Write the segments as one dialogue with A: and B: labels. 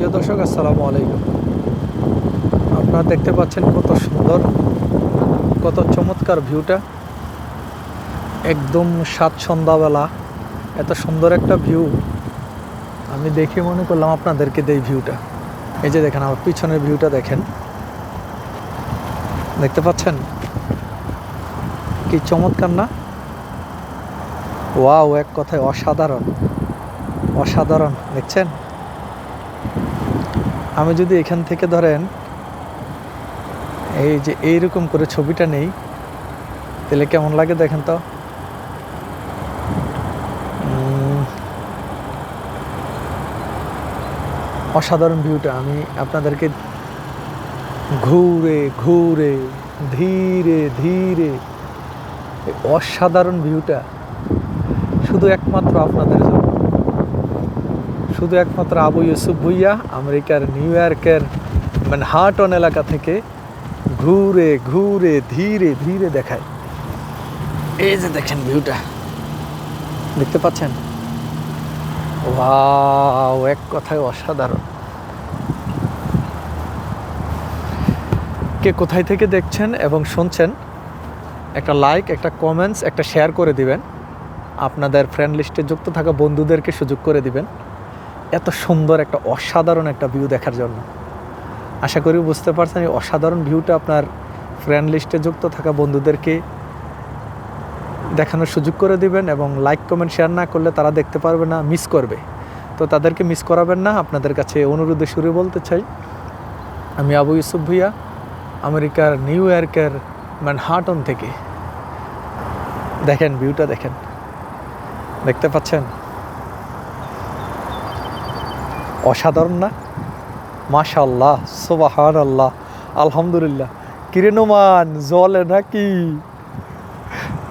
A: প্রিয় দর্শক, আসসালামু আলাইকুম। আপনারা দেখতে পাচ্ছেন কত সুন্দর, কত চমৎকার ভিউটা। একদম সাত সন্ধ্যাবেলা, এত সুন্দর একটা ভিউ। আমি দেখে মনে করলাম আপনাদেরকে দেই ভিউটা। এই যে দেখেন, আমার পিছনের ভিউটা দেখেন। দেখতে পাচ্ছেন? কি চমৎকার না? ওয়াও, এক কথায় অসাধারণ। অসাধারণ, দেখছেন? আমি যদি এখান থেকে ধরেন, এই যে এইরকম করে ছবিটা নেই, তাহলে কেমন লাগে দেখেন তো? অসাধারণ ভিউটা আমি আপনাদেরকে ঘুরে ঘুরে, ধীরে ধীরে অসাধারণ ভিউটা শুধু একমাত্র আপনাদের জন্য। শুধু একমাত্র আবু ইউসুফ ভুইয়া আমেরিকার নিউ ইয়র্কের ম্যানহাটন এলাকা থেকে ঘুরে ঘুরে, ধীরে ধীরে দেখায়। এই যে দেখেন ভিউটা। দেখতে পাচ্ছেন? ওয়াও, এক কথায় অসাধারণ। কে কোথায় থেকে দেখছেন এবং শুনছেন, একটা লাইক, একটা কমেন্টস, একটা শেয়ার করে দিবেন। আপনাদের ফ্রেন্ড লিস্টে যুক্ত থাকা বন্ধুদেরকে সুযোগ করে দিবেন। এত সুন্দর একটা অসাধারণ একটা ভিউ দেখার জন্য। আশা করি বুঝতে পারছেন এই অসাধারণ ভিউটা আপনার ফ্রেন্ড লিস্টে যুক্ত থাকা বন্ধুদেরকে দেখানোর সুযোগ করে দিবেন এবং লাইক কমেন্ট শেয়ার না করলে তারা দেখতে পারবে না মিস করবে। তো তাদেরকে মিস করাবেন না, আপনাদের কাছে অনুরোধে সুরে বলতে চাই। আমি আবু ইউসুফ ভুইয়া, আমেরিকার নিউ ইয়র্কের ম্যানহাটন থেকে। দেখেন ভিউটা দেখেন। দেখতে পাচ্ছেন? অসাধারণ না? মাশাল্লাহ সোবাহান আল্লাহ আলহামদুলিল্লাহ। কিরে নোমান, জলে নাকি?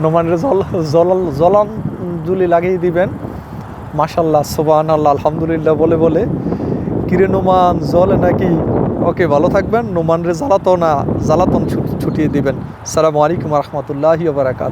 A: নোমানের জল জল জলাঞ্জলি লাগিয়ে দিবেন। মাশাল্লাহ সোবাহান আল্লাহ আলহামদুলিল্লাহ বলে বলে। কিরে নোমান, জলে নাকি? ওকে, ভালো থাকবেন। নোমানরে জ্বালাতন জ্বালাতন ছুট- ছুটিয়ে দিবেন। সালামু আলাইকুম রহমতুল্লাহি বারাকাত।